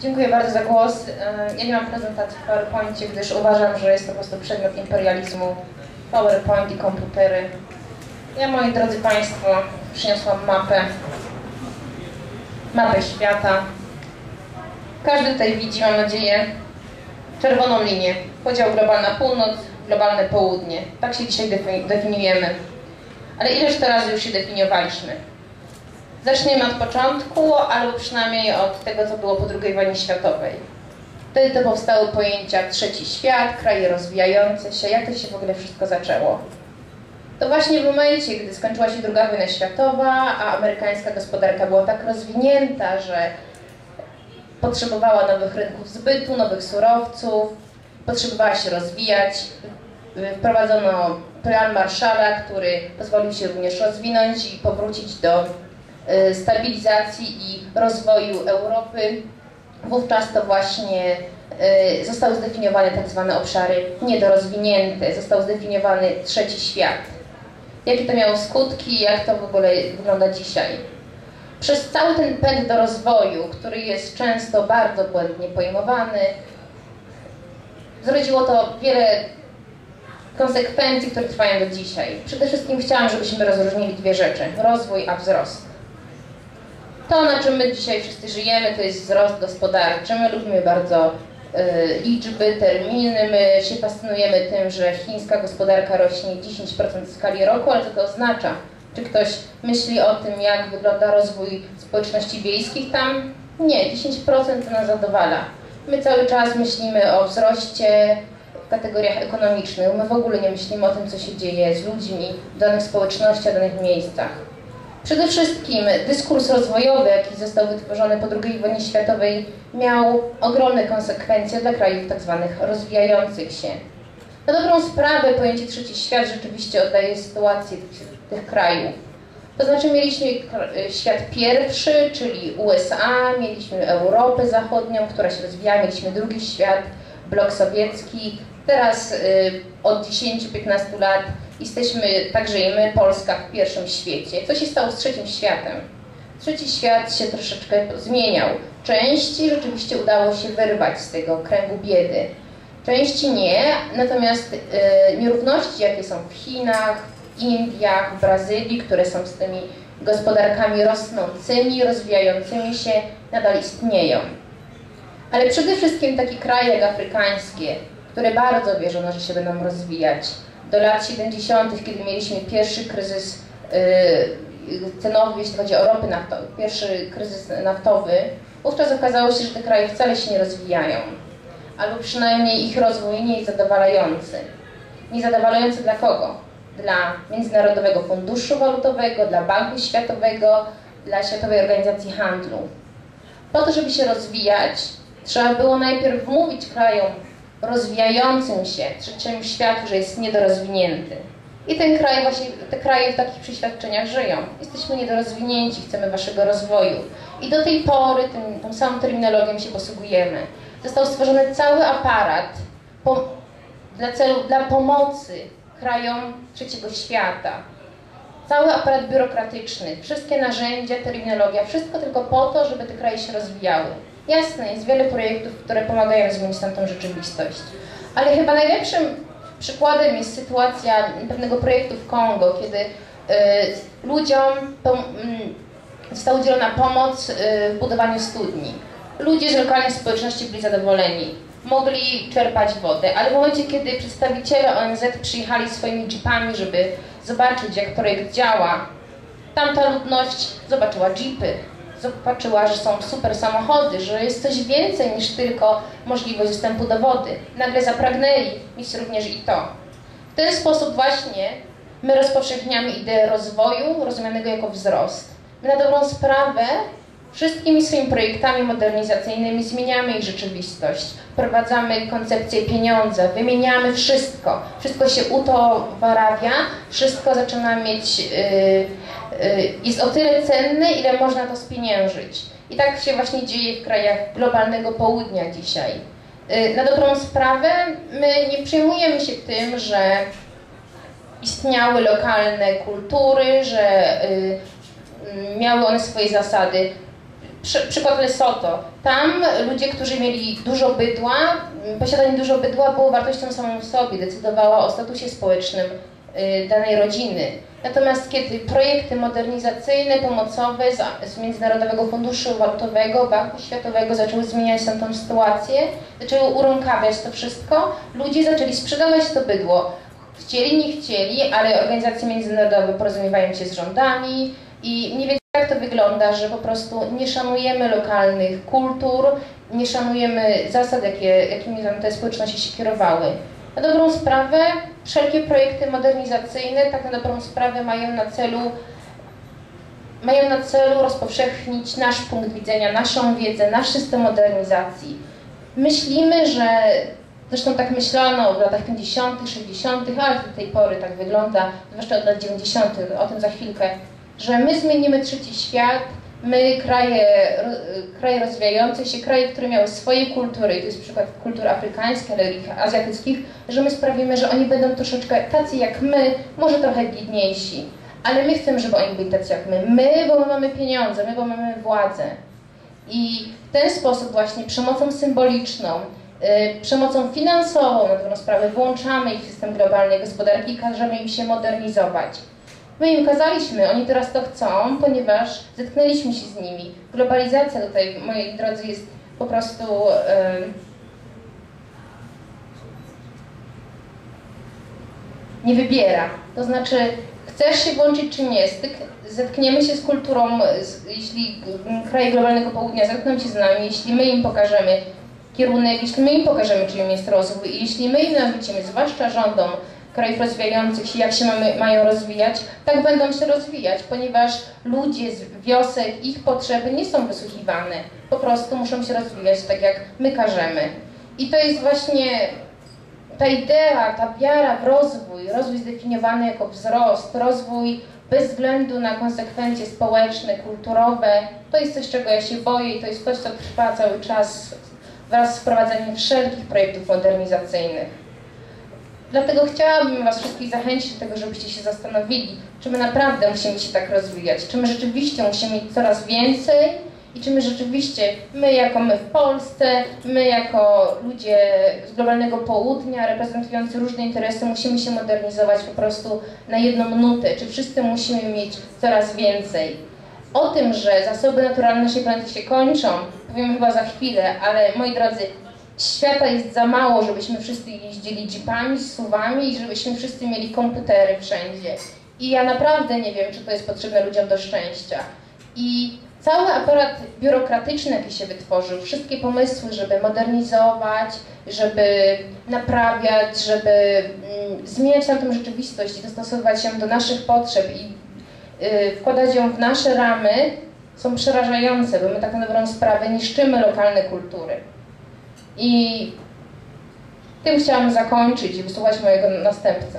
Dziękuję bardzo za głos. Ja nie mam prezentacji w PowerPoincie, gdyż uważam, że jest to po prostu przedmiot imperializmu. PowerPoint i komputery. Ja, moi drodzy Państwo, przyniosłam mapę. Mapę świata. Każdy tutaj widzi, mam nadzieję, czerwoną linię. Podział globalna północ, globalne południe. Tak się dzisiaj definiujemy. Ale ileż to razy już się definiowaliśmy? Zaczniemy od początku, albo przynajmniej od tego, co było po II wojnie światowej. Wtedy to powstały pojęcia trzeci świat, kraje rozwijające się, jak to się w ogóle wszystko zaczęło. To właśnie w momencie, gdy skończyła się II wojna światowa, a amerykańska gospodarka była tak rozwinięta, że potrzebowała nowych rynków zbytu, nowych surowców, potrzebowała się rozwijać. Wprowadzono plan Marshalla, który pozwolił się również rozwinąć i powrócić do stabilizacji i rozwoju Europy. Wówczas to właśnie y, zostały zdefiniowane tak zwane obszary niedorozwinięte, został zdefiniowany trzeci świat. Jakie to miało skutki, jak to w ogóle wygląda dzisiaj? Przez cały ten pęd do rozwoju, który jest często bardzo błędnie pojmowany, zrodziło to wiele konsekwencji, które trwają do dzisiaj. Przede wszystkim chciałam, żebyśmy rozróżnili dwie rzeczy. Rozwój a wzrost. To, na czym my dzisiaj wszyscy żyjemy, to jest wzrost gospodarczy. My lubimy bardzo y, liczby, terminy. My się fascynujemy tym, że chińska gospodarka rośnie 10% w skali roku, ale co to oznacza? Czy ktoś myśli o tym, jak wygląda rozwój społeczności wiejskich tam? Nie, 10% to nas zadowala. My cały czas myślimy o wzroście w kategoriach ekonomicznych. My w ogóle nie myślimy o tym, co się dzieje z ludźmi w danych społecznościach, w danych miejscach. Przede wszystkim dyskurs rozwojowy, jaki został wytworzony po II wojnie światowej, miał ogromne konsekwencje dla krajów tzw. Tak rozwijających się. Na dobrą sprawę pojęcie trzeci świat rzeczywiście oddaje sytuację tych, krajów. To znaczy mieliśmy świat pierwszy, czyli USA, mieliśmy Europę Zachodnią, która się rozwijała, mieliśmy drugi świat, blok sowiecki. Teraz y, od 10-15 lat jesteśmy, także i my, Polska, w pierwszym świecie. Co się stało z trzecim światem? Trzeci świat się troszeczkę zmieniał. Części rzeczywiście udało się wyrwać z tego kręgu biedy. Części nie, natomiast y, nierówności, jakie są w Chinach, Indiach, Brazylii, które są z tymi gospodarkami rosnącymi, rozwijającymi się, nadal istnieją. Ale przede wszystkim takie kraje jak afrykańskie, które bardzo wierzono, że się będą rozwijać. Do lat 70., kiedy mieliśmy pierwszy kryzys yy, cenowy, jeśli chodzi o ropy naftowe, pierwszy kryzys naftowy, wówczas okazało się, że te kraje wcale się nie rozwijają. Albo przynajmniej ich rozwój nie jest zadowalający. Niezadowalający dla kogo? dla Międzynarodowego Funduszu Walutowego, dla Banku Światowego, dla Światowej Organizacji Handlu. Po to, żeby się rozwijać, trzeba było najpierw mówić krajom rozwijającym się, trzeciemu światu, że jest niedorozwinięty. I ten kraj właśnie, te kraje w takich przeświadczeniach żyją. Jesteśmy niedorozwinięci, chcemy waszego rozwoju. I do tej pory tym, tą samą terminologią się posługujemy. Został stworzony cały aparat po, dla celu, dla pomocy krajom trzeciego świata. Cały aparat biurokratyczny, wszystkie narzędzia, terminologia, wszystko tylko po to, żeby te kraje się rozwijały. Jasne, jest wiele projektów, które pomagają zmienić tamtą rzeczywistość. Ale chyba najlepszym przykładem jest sytuacja pewnego projektu w Kongo, kiedy y, ludziom y, została udzielona pomoc y, w budowaniu studni. Ludzie z lokalnej społeczności byli zadowoleni mogli czerpać wodę, ale w momencie, kiedy przedstawiciele ONZ przyjechali swoimi jeepami, żeby zobaczyć, jak projekt działa, tamta ludność zobaczyła jeepy, zobaczyła, że są super samochody, że jest coś więcej niż tylko możliwość dostępu do wody. Nagle zapragnęli mieć również i to. W ten sposób właśnie my rozpowszechniamy ideę rozwoju, rozumianego jako wzrost. My na dobrą sprawę Wszystkimi swoimi projektami modernizacyjnymi zmieniamy ich rzeczywistość. Wprowadzamy koncepcję pieniądza, wymieniamy wszystko. Wszystko się utowarawia, wszystko zaczyna mieć, yy, jest o tyle cenne, ile można to spieniężyć. I tak się właśnie dzieje w krajach globalnego południa dzisiaj. Yy, na dobrą sprawę my nie przejmujemy się tym, że istniały lokalne kultury, że y, miały one swoje zasady Przy, przykład Lesoto. Tam ludzie, którzy mieli dużo bydła, posiadanie dużo bydła było wartością samą w sobie, decydowała o statusie społecznym y, danej rodziny. Natomiast kiedy projekty modernizacyjne, pomocowe z, Międzynarodowego Funduszu Walutowego, Banku Światowego zaczęły zmieniać tam tą sytuację, zaczęły urąkawiać to wszystko, ludzie zaczęli sprzedawać to bydło. Chcieli, nie chcieli, ale organizacje międzynarodowe porozumiewają się z rządami i mniej więcej tak to wygląda, że po prostu nie szanujemy lokalnych kultur, nie szanujemy zasad, jakie, jakimi tam te społeczności się kierowały. Na dobrą sprawę wszelkie projekty modernizacyjne tak na dobrą sprawę mają na celu mają na celu rozpowszechnić nasz punkt widzenia, naszą wiedzę, nasz system modernizacji. Myślimy, że zresztą tak myślano w latach 50., 60., ale do tej pory tak wygląda, zwłaszcza od lat 90., o tym za chwilkę, że my zmienimy trzeci świat, my, kraje, kraje rozwijające się, kraje, które miały swoje kultury, to jest przykład kultur afrykańskich, ale azjatyckich, że my sprawimy, że oni będą troszeczkę tacy jak my, może trochę biedniejsi, ale my chcemy, żeby oni byli tacy jak my. My, bo my mamy pieniądze, my, bo mamy władzę. I w ten sposób właśnie przemocą symboliczną, yy, przemocą finansową, na dobrą sprawę, włączamy ich w system globalnej gospodarki i każemy im się modernizować. My im kazaliśmy, oni teraz to chcą, ponieważ zetknęliśmy się z nimi. Globalizacja tutaj, moi drodzy, jest po prostu... Nie wybiera. To znaczy, chcesz się włączyć czy nie, zetkniemy się z kulturą, z, jeśli kraje globalnego południa zetkną się z nami, jeśli my im pokażemy kierunek, jeśli my im pokażemy, czym jest rozwój, i jeśli my im nawrócimy, zwłaszcza rządom, krajów rozwijających się, jak się mamy, mają rozwijać, tak będą się rozwijać, ponieważ ludzie z wiosek, ich potrzeby nie są wysłuchiwane. Po prostu muszą się rozwijać tak, jak my każemy. I to jest właśnie ta idea, ta wiara w rozwój, rozwój zdefiniowany jako wzrost, rozwój bez względu na konsekwencje społeczne, kulturowe, to jest coś, czego ja się boję i to jest coś, co trwa cały czas wraz z wprowadzeniem wszelkich projektów modernizacyjnych. Dlatego chciałabym Was wszystkich zachęcić do tego, żebyście się zastanowili, czy my naprawdę musimy się tak rozwijać, czy my rzeczywiście musimy mieć coraz więcej i czy my rzeczywiście, my jako my w Polsce, my jako ludzie z globalnego południa, reprezentujący różne interesy, musimy się modernizować po prostu na jedną minutę, czy wszyscy musimy mieć coraz więcej. O tym, że zasoby naturalne naszej planety się kończą, powiem chyba za chwilę, ale moi drodzy, świata jest za mało, żebyśmy wszyscy jeździli jeepami, suwami i żebyśmy wszyscy mieli komputery wszędzie. I ja naprawdę nie wiem, czy to jest potrzebne ludziom do szczęścia. I cały aparat biurokratyczny, jaki się wytworzył, wszystkie pomysły, żeby modernizować, żeby naprawiać, żeby mm, zmieniać tamtą rzeczywistość i dostosowywać ją do naszych potrzeb i y, wkładać ją w nasze ramy, są przerażające, bo my tak na dobrą sprawę niszczymy lokalne kultury. I tym chciałam zakończyć i wysłuchać mojego następcę.